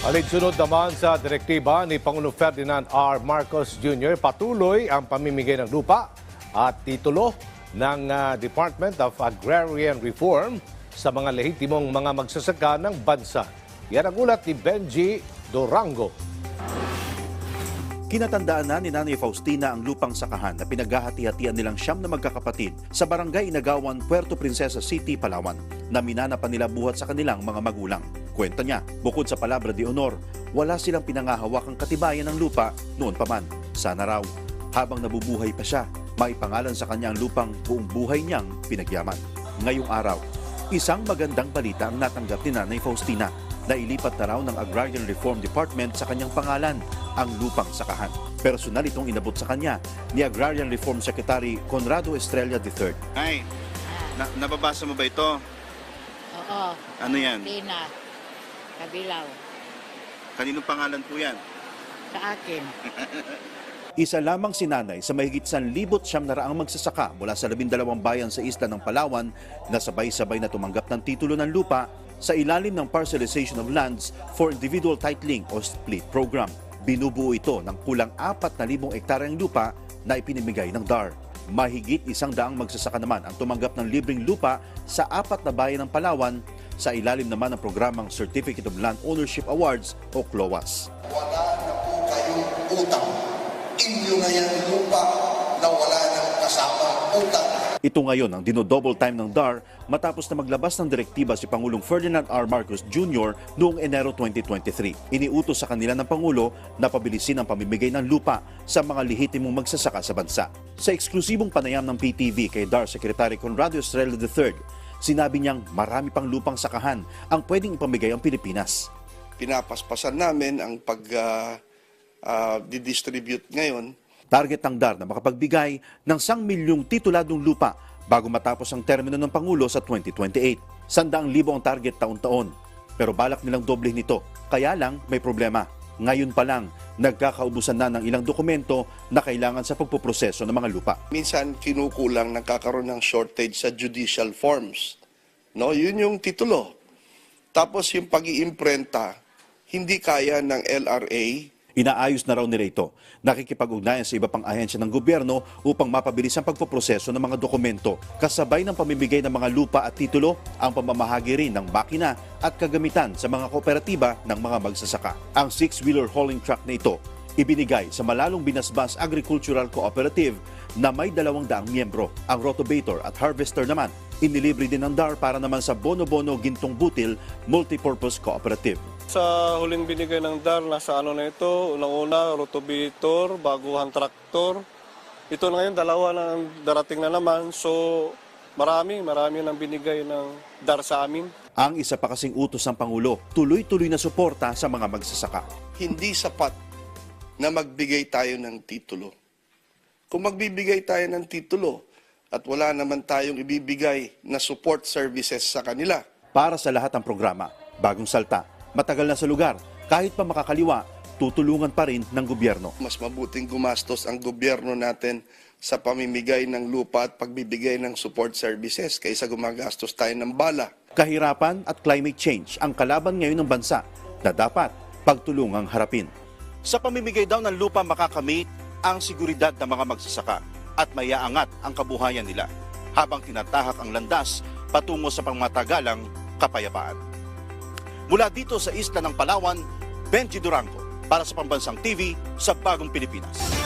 Alinsunod naman sa direktiba ni Pangulong Ferdinand R. Marcos Jr., patuloy ang pamimigay ng lupa at titulo ng ah, Department of Agrarian Reform sa mga lehitimong mga magsasaka ng bansa. Yan ang ulat ni Benji Dorango. Kinatandaan na ni Nanay Faustina ang lupang sakahan na pinaghahati-hatian nilang siyam na magkakapatid sa barangay Inagawan, Puerto Princesa City, Palawan na minana pa nila buhat sa kanilang mga magulang. Kwento niya, bukod sa palabra de honor, wala silang pinangahawakang katibayan ng lupa noon pa man. Sana raw, habang nabubuhay pa siya, maipangalan sa kanya ang lupang buong buhay niyang pinagyaman. Ngayong araw, isang magandang balita ang natanggap ni Nanay Faustina na ilipat na raw ng Agrarian Reform Department sa kanyang pangalan ang lupang sakahan. Personal itong inabot sa kanya ni Agrarian Reform Secretary Conrado Estrella III. Ay, na, nababasa mo ba ito? Oo, Ano yan? Tina. Kabilaw. Kaninong pangalan po yan? Sa akin. Isa lamang si nanay sa mahigit san libot siyam na raang magsasaka mula sa labindalawang bayan sa isla ng Palawan na sabay-sabay na tumanggap ng titulo ng lupa sa ilalim ng Parcelization of Lands for Individual Titling o SPLIT program. Binubuo ito ng kulang 4,000 ektaryang lupa na ipinimigay ng DAR. Mahigit isang daang magsasaka naman ang tumanggap ng libreng lupa sa apat na bayan ng Palawan sa ilalim naman ng programang Certificate of Land Ownership Awards o CLOAS. wala na po kayong utang. Inyo na yan lupa na wala nang kasamang utang. Ito ngayon ang dino-double time ng DAR matapos na maglabas ng direktiba si Pangulong Ferdinand R. Marcos Jr. noong Enero 2023. Iniutos sa kanila ng Pangulo na pabilisin ang pamimigay ng lupa sa mga lehitimong magsasaka sa bansa. Sa eksklusibong panayam ng PTV kay DAR Secretary Conrado Estrella III, sinabi niyang marami pang lupang sakahan ang pwedeng ipamigay ang Pilipinas. Pinapaspasan namin ang pag ah, ah, didistribute ngayon Target ng DAR na makapagbigay ng 1 milyong tituladong lupa bago matapos ang termino ng Pangulo sa 2028. Sandaang libo ang target taon-taon. Pero balak nilang doble nito. Kaya lang may problema. Ngayon pa lang, nagkakaubusan na ng ilang dokumento na kailangan sa pagpuproseso ng mga lupa. minsan kinukulang nagkakaroon ng shortage sa judicial forms. No, yun yung titulo. Tapos yung pag-iimprenta, hindi kaya ng LRA Inaayos na raw nila ito. Nakikipag-ugnayan sa iba pang ahensya ng gobyerno upang mapabilis ang pagpoproseso ng mga dokumento. Kasabay ng pamimigay ng mga lupa at titulo, ang pamamahagi rin ng makina at kagamitan sa mga kooperatiba ng mga magsasaka. Ang six-wheeler hauling truck na ito, ibinigay sa Malalong Binasbas Agricultural Cooperative na may dalawang daang miyembro. Ang rotovator at harvester naman, inilibre din ng DAR para naman sa Bono Bono Gintong Butil Multipurpose Cooperative. Sa huling binigay ng DAR, nasa ano na ito, unang-una, rotovator, baguhan traktor. Ito na ngayon, dalawa na darating na naman. So, marami, marami nang binigay ng DAR sa amin. Ang isa pa kasing utos ng Pangulo, tuloy-tuloy na suporta sa mga magsasaka. hindi sapat na magbigay tayo ng titulo. Kung magbibigay tayo ng titulo at wala naman tayong ibibigay na support services sa kanila, Para sa lahat ng programa, bagong salta, matagal na sa lugar, kahit pa makakaliwa, tutulungan pa rin ng gobyerno. mas mabuting gumastos ang gobyerno natin sa pamimigay ng lupa at pagbibigay ng support services kaysa gumagastos tayo ng bala. Kahirapan at climate change ang kalaban ngayon ng bansa na dapat pagtulungang harapin. Sa pamimigay daw ng lupa makakamit ang seguridad ng mga magsasaka at mayaangat ang kabuhayan nila habang tinatahak ang landas patungo sa pangmatagalang kapayapaan. Mula dito sa isla ng Palawan, Benji Durango para sa Pambansang TV sa Bagong Pilipinas.